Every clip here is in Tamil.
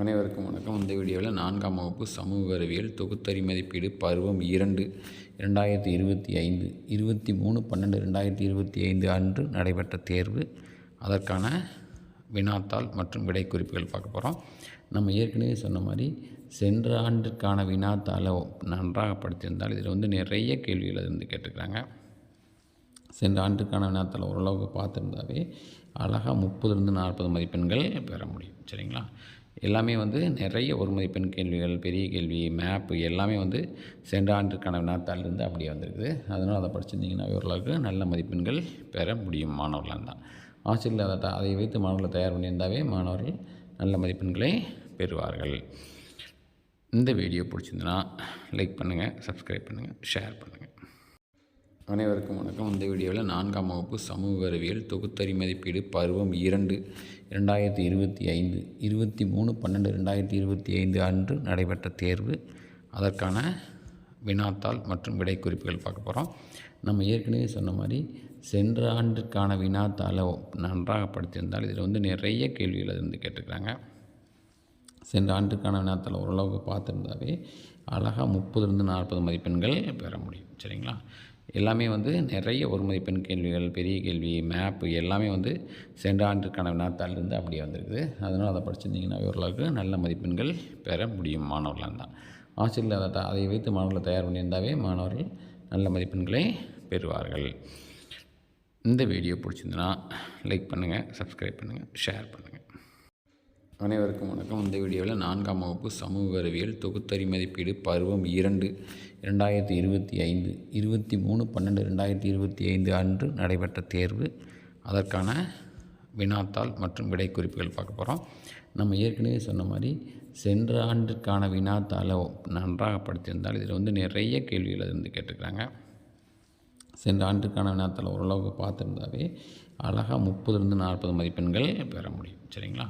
அனைவருக்கும் வணக்கம். இந்த வீடியோவில் நான்காம் வகுப்பு சமூக அறிவியல் தொகுத்தறி மதிப்பீடு பருவம் இரண்டு இரண்டாயிரத்தி இருபத்தி ஐந்து இருபத்தி மூணு பன்னெண்டு ரெண்டாயிரத்தி இருபத்தி ஐந்து அன்று நடைபெற்ற தேர்வு. அதற்கான வினாத்தாள் மற்றும் விடை குறிப்புகள் பார்க்க போகிறோம் நம்ம ஏற்கனவே சொன்ன மாதிரி சென்ற ஆண்டுக்கான வினாத்தாளை நன்றாக படித்திருந்தால் இதில் வந்து நிறைய கேள்விகள் அது வந்து கேட்டுக்கிறாங்க சென்ற ஆண்டுக்கான வினாத்தாளை ஓரளவுக்கு பார்த்துருந்தாவே அழகாக முப்பதுலேருந்து நாற்பது மதிப்பெண்கள் பெற முடியும். சரிங்களா? எல்லாமே வந்து நிறைய ஒரு மதிப்பெண் கேள்விகள் பெரிய கேள்வி மேப்பு எல்லாமே வந்து சென்ற ஆண்டுக்கான வினாத்தாளிலிருந்து அப்படியே வந்திருக்குது. அதனால் அதை படிச்சிருந்தீங்கன்னா ஓரளவுக்கு நல்ல மதிப்பெண்கள் பெற முடியும் மாணவர்களாக இருந்தால். ஆசிரியர்கள் அதை த- அதை வைத்து மாணவர்களை தயார் பண்ணியிருந்தாவே மாணவர்கள் நல்ல மதிப்பெண்களை பெறுவார்கள். இந்த வீடியோ பிடிச்சிருந்துன்னா லைக் பண்ணுங்கள் சப்ஸ்கிரைப் பண்ணுங்கள் ஷேர் பண்ணுங்கள் அனைவருக்கும் வணக்கம். இந்த வீடியோவில் நான்காம் வகுப்பு சமூக அறிவியல் தொகுத்தறி மதிப்பீடு பருவம் இரண்டு இரண்டாயிரத்தி இருபத்தி ஐந்து இருபத்தி மூணு பன்னெண்டு ரெண்டாயிரத்தி இருபத்தி ஐந்து அன்று நடைபெற்ற தேர்வு. அதற்கான வினாத்தாள் மற்றும் விடை குறிப்புகள் பார்க்க போகிறோம் நம்ம ஏற்கனவே சொன்ன மாதிரி சென்ற ஆண்டுக்கான வினாத்தாளை நன்றாக படித்திருந்தால் இதில் வந்து நிறைய கேள்விகள் அது வந்து கேட்டுக்கிறாங்க சென்ற ஆண்டுக்கான வினாத்தாளை ஓரளவுக்கு பார்த்துருந்தாவே அழகாக முப்பதுலேருந்து நாற்பது மதிப்பெண்கள் பெற முடியும். சரிங்களா? எல்லாமே வந்து நிறைய ஒரு மதிப்பெண் கேள்விகள் பெரிய கேள்வி மேப்பு எல்லாமே வந்து சென்ற ஆண்டுக்கான வினாத்தாளிலிருந்து அப்படியே வந்திருக்குது. அதனால் அதை படிச்சிருந்தீங்கன்னா ஓரளவுக்கு நல்ல மதிப்பெண்கள் பெற முடியும் மாணவர்களாக தான் ஆசிரியர் அதை அதை வைத்து மாணவர்களை தயார் பண்ணியிருந்தாவே மாணவர்கள் நல்ல மதிப்பெண்களை பெறுவார்கள். இந்த வீடியோ பிடிச்சிருந்துன்னா லைக் பண்ணுங்கள் சப்ஸ்கிரைப் பண்ணுங்கள் ஷேர் பண்ணுங்கள் அனைவருக்கும் வணக்கம். இந்த வீடியோவில் நான்காம் வகுப்பு சமூக அறிவியல் தொகுத்தறி மதிப்பீடு பருவம் இரண்டு ரெண்டாயிரத்தி இருபத்தி ஐந்து இருபத்தி மூணு பன்னெண்டு ரெண்டாயிரத்தி இருபத்தி ஐந்து அன்று நடைபெற்ற தேர்வு. அதற்கான வினாத்தாள் மற்றும் விடை குறிப்புகள் பார்க்க போகிறோம் நம்ம ஏற்கனவே சொன்ன மாதிரி சென்ற ஆண்டுக்கான வினாத்தாளை நன்றாக படித்திருந்தால் இதில் வந்து நிறைய கேள்விகள் அது வந்து கேட்டுக்கிறாங்க சென்ற ஆண்டுக்கான வினாத்தாளை ஓரளவுக்கு பார்த்துருந்தாவே அழகாக முப்பதுலேருந்து நாற்பது மதிப்பெண்கள் பெற முடியும். சரிங்களா?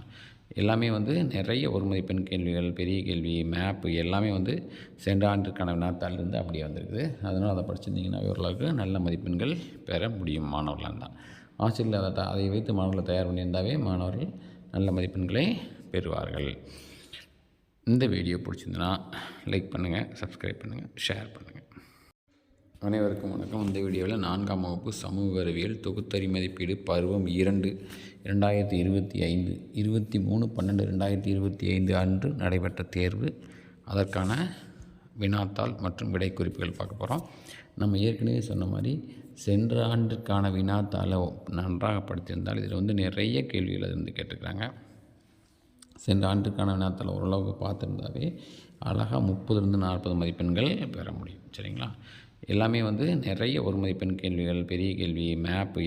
எல்லாமே வந்து நிறைய ஒரு மதிப்பெண் கேள்விகள் பெரிய கேள்வி மேப்பு எல்லாமே வந்து சென்ற ஆண்டுக்கான வினாத்தாளிலிருந்து அப்படியே வந்திருக்குது. அதனால் அதை படிச்சிருந்தீங்கன்னா ஓரளவுக்கு நல்ல மதிப்பெண்கள் பெற முடியும் மாணவர்களாக தான். ஆசிரியர்கள் அதை த- அதை வைத்து மாணவர்களை தயார் பண்ணியிருந்தாவே மாணவர்கள் நல்ல மதிப்பெண்களை பெறுவார்கள். இந்த வீடியோ பிடிச்சிருந்துன்னா லைக் பண்ணுங்கள் சப்ஸ்கிரைப் பண்ணுங்கள் ஷேர் பண்ணுங்கள் அனைவருக்கும் வணக்கம். இந்த வீடியோவில் நான்காம் வகுப்பு சமூக அறிவியல் தொகுத்தறி மதிப்பீடு பருவம் இரண்டு இரண்டாயிரத்தி இருபத்தி ஐந்து இருபத்தி மூணு பன்னெண்டு ரெண்டாயிரத்தி இருபத்தி ஐந்து அன்று நடைபெற்ற தேர்வு. அதற்கான வினாத்தாள் மற்றும் விடை குறிப்புகள் பார்க்க போகிறோம் நம்ம ஏற்கனவே சொன்ன மாதிரி சென்ற ஆண்டுக்கான வினாத்தாளை நன்றாக படித்திருந்தால் இதில் வந்து நிறைய கேள்விகள் அது வந்து கேட்டுக்கிறாங்க சென்ற ஆண்டுக்கான வினாத்தாளை ஓரளவுக்கு பார்த்துருந்தாவே அழகாக முப்பதுலேருந்து நாற்பது மதிப்பெண்கள் பெற முடியும். சரிங்களா? எல்லாமே வந்து நிறைய ஒரு மதிப்பெண் கேள்விகள் பெரிய கேள்வி மேப்பு